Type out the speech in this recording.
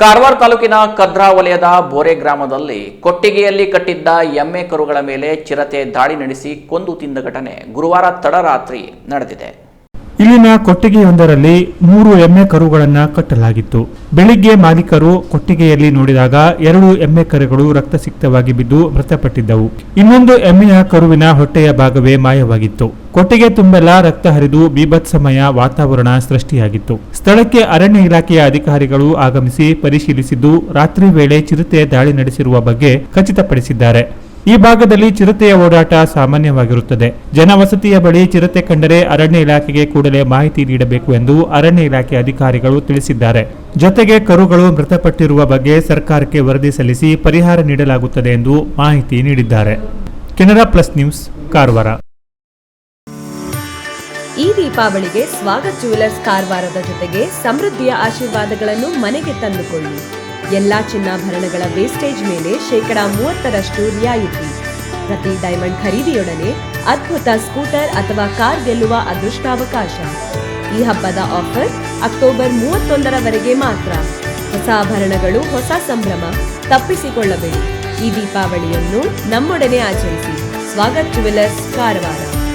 ಕಾರವಾರ ತಾಲೂಕಿನ ಕದ್ರಾ ವಲಯದ ಬೋರೆ ಗ್ರಾಮದಲ್ಲಿ ಕೊಟ್ಟಿಗೆಯಲ್ಲಿ ಕಟ್ಟಿದ್ದ ಎಮ್ಮೆ ಕರುಗಳ ಮೇಲೆ ಚಿರತೆ ದಾಳಿ ನಡೆಸಿ ಕೊಂದು ತಿಂದ ಘಟನೆ ಗುರುವಾರ ತಡರಾತ್ರಿ ನಡೆದಿದೆ. ಇಲ್ಲಿನ ಕೊಟ್ಟಿಗೆಯೊಂದರಲ್ಲಿ ಮೂರು ಎಮ್ಮೆ ಕರುಗಳನ್ನು ಕಟ್ಟಲಾಗಿತ್ತು. ಬೆಳಿಗ್ಗೆ ಮಾಲೀಕರು ಕೊಟ್ಟಿಗೆಯಲ್ಲಿ ನೋಡಿದಾಗ ಎರಡು ಎಮ್ಮೆ ಕರುಗಳು ರಕ್ತಸಿಕ್ತವಾಗಿ ಬಿದ್ದು ಮೃತಪಟ್ಟಿದ್ದವು. ಇನ್ನೊಂದು ಎಮ್ಮೆಯ ಕರುವಿನ ಹೊಟ್ಟೆಯ ಭಾಗವೇ ಮಾಯವಾಗಿತ್ತು. ಕೊಟ್ಟಿಗೆ ತುಂಬೆಲ್ಲ ರಕ್ತ ಹರಿದು ಬೀಭತ್ಸಮಯ ವಾತಾವರಣ ಸೃಷ್ಟಿಯಾಗಿತ್ತು. ಸ್ಥಳಕ್ಕೆ ಅರಣ್ಯ ಇಲಾಖೆಯ ಅಧಿಕಾರಿಗಳು ಆಗಮಿಸಿ ಪರಿಶೀಲಿಸಿದ್ದು ರಾತ್ರಿ ವೇಳೆ ಚಿರತೆ ದಾಳಿ ನಡೆಸಿರುವ ಬಗ್ಗೆ ಖಚಿತಪಡಿಸಿದ್ದಾರೆ. ಈ ಭಾಗದಲ್ಲಿ ಚಿರತೆಯ ಓಡಾಟ ಸಾಮಾನ್ಯವಾಗಿರುತ್ತದೆ. ಜನವಸತಿಯ ಬಳಿ ಚಿರತೆ ಕಂಡರೆ ಅರಣ್ಯ ಇಲಾಖೆಗೆ ಕೂಡಲೇ ಮಾಹಿತಿ ನೀಡಬೇಕು ಎಂದು ಅರಣ್ಯ ಇಲಾಖೆ ಅಧಿಕಾರಿಗಳು ತಿಳಿಸಿದ್ದಾರೆ. ಜೊತೆಗೆ ಕರುಗಳು ಮೃತಪಟ್ಟಿರುವ ಬಗ್ಗೆ ಸರ್ಕಾರಕ್ಕೆ ವರದಿ ಸಲ್ಲಿಸಿ ಪರಿಹಾರ ನೀಡಲಾಗುತ್ತದೆ ಎಂದು ಮಾಹಿತಿ ನೀಡಿದ್ದಾರೆ. Canara plus news, Karwar. ಈ ದೀಪಾವಳಿಗೆ ಸ್ವಾಗತ್ ಜುವೆಲರ್ಸ್ ಕಾರವಾರದ ಜೊತೆಗೆ ಸಮೃದ್ಧಿಯ ಆಶೀರ್ವಾದಗಳನ್ನು ಮನೆಗೆ ತಂದುಕೊಳ್ಳಿ. ಎಲ್ಲಾ ಚಿನ್ನಾಭರಣಗಳ ವೇಸ್ಟೇಜ್ ಮೇಲೆ ಶೇಕಡಾ ಮೂವತ್ತರಷ್ಟು ರಿಯಾಯಿತಿ. ಪ್ರತಿ ಡೈಮಂಡ್ ಖರೀದಿಯೊಡನೆ ಅದ್ಭುತ ಸ್ಕೂಟರ್ ಅಥವಾ ಕಾರ್ ಗೆಲ್ಲುವ ಅದೃಷ್ಟಾವಕಾಶ. ಈ ಹಬ್ಬದ ಆಫರ್ ಅಕ್ಟೋಬರ್ ಮೂವತ್ತೊಂದರವರೆಗೆ ಮಾತ್ರ. ಹೊಸ ಆಭರಣಗಳು, ಹೊಸ ಸಂಭ್ರಮ ತಪ್ಪಿಸಿಕೊಳ್ಳಬೇಡಿ. ಈ ದೀಪಾವಳಿಯನ್ನು ನಮ್ಮೊಡನೆ ಆಚರಿಸಿ. ಸ್ವಾಗತ್ ಜುವೆಲರ್ಸ್ ಕಾರವಾರ.